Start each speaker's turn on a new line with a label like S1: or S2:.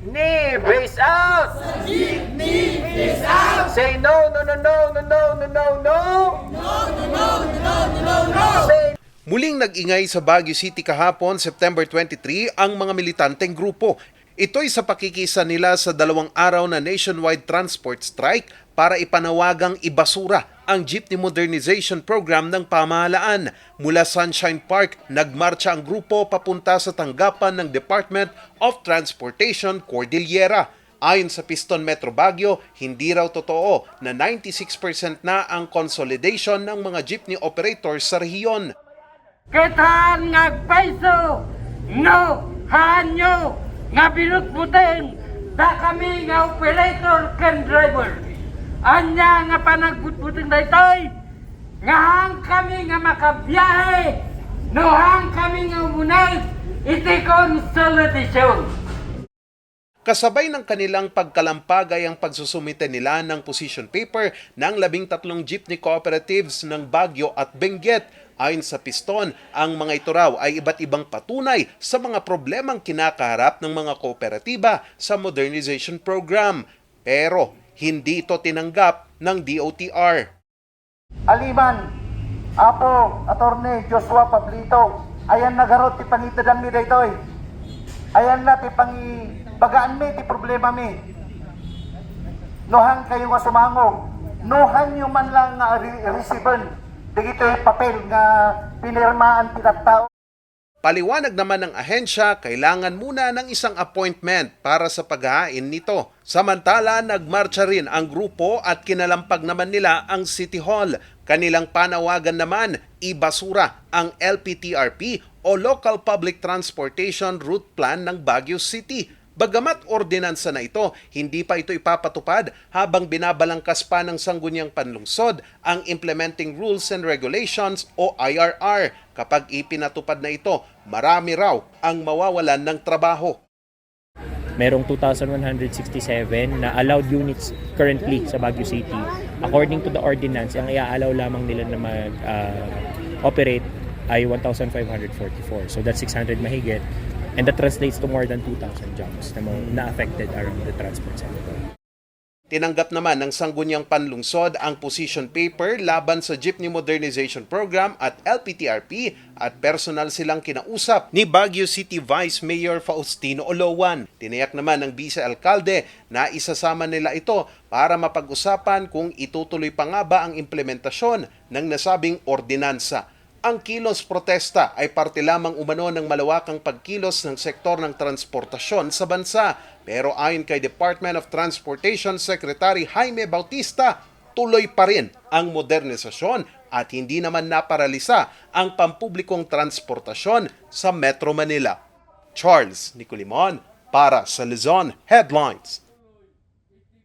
S1: jeepney, face out! Sa jeepney, face out! Say no, no, no, no, no, no, no, no, no! No, no, no, no, no, no, no! Say
S2: Muling nag-ingay sa Baguio City kahapon, September 23, ang mga militanteng grupo. Ito'y sa pakikisa nila sa dalawang araw na nationwide transport strike para ipanawagang ibasura ang jeepney modernization program ng pamahalaan. Mula Sunshine Park, nagmarcha ang grupo papunta sa tanggapan ng Department of Transportation Cordillera. Ayon sa Piston Metro Baguio, hindi raw totoo na 96% na ang consolidation ng mga jeepney operators sa rehiyon.
S3: Ketahan nga paiso, no hanyo nga binutbuteng da kami nga operator ken driver. Anya nga panagbutbuteng daytoy, nga hang kami nga makabiyahe, no kami nga umunay, iti consolidation.
S2: Kasabay ng kanilang pagkalampag ay ang pagsusumite nila ng position paper ng labing tatlong jeepney cooperatives ng Baguio at Benguet. Ayon sa Piston, ang mga ito raw ay iba't ibang patunay sa mga problemang kinakaharap ng mga kooperatiba sa modernization program. Pero hindi ito tinanggap ng DOTR.
S4: Aliman, Apo, Attorney Joshua Pablito, ayan nagarot ti pangitadang mi daytoy. Ayan na ti pangi bagaan mi ti problema mi. Nohan kayo nga sumangog. Nohan nyo man lang nga re- receiven. Digito'y papel nga pinirmaan ti tao.
S2: Paliwanag naman ng ahensya, kailangan muna ng isang appointment para sa paghahain nito. Samantala, nagmarcha rin ang grupo at kinalampag naman nila ang City Hall. Kanilang panawagan naman, ibasura ang LPTRP o Local Public Transportation Route Plan ng Baguio City. Bagamat ordinansa na ito, hindi pa ito ipapatupad habang binabalangkas pa ng Sangguniang Panlungsod ang Implementing Rules and Regulations o IRR. Kapag ipinatupad na ito, marami raw ang mawawalan ng trabaho.
S5: merong 2,167 na allowed units currently sa Baguio City. According to the ordinance, ang i-allow lamang nila na mag-operate ay 1,544. So that's 600 mahigit. And that translates to more than 2,000 jobs na, na affected around the transport sector.
S2: Tinanggap naman ng Sangguniang Panlungsod ang position paper laban sa Jeepney Modernization Program at LPTRP at personal silang kinausap ni Baguio City Vice Mayor Faustino Olowan. Tinayak naman ng Vice Alcalde na isasama nila ito para mapag-usapan kung itutuloy pa nga ba ang implementasyon ng nasabing ordinansa. Ang kilos protesta ay parte lamang umano ng malawakang pagkilos ng sektor ng transportasyon sa bansa. Pero ayon kay Department of Transportation Secretary Jaime Bautista, tuloy pa rin ang modernisasyon at hindi naman naparalisa ang pampublikong transportasyon sa Metro Manila. Charles Nicolimon para sa Luzon Headlines.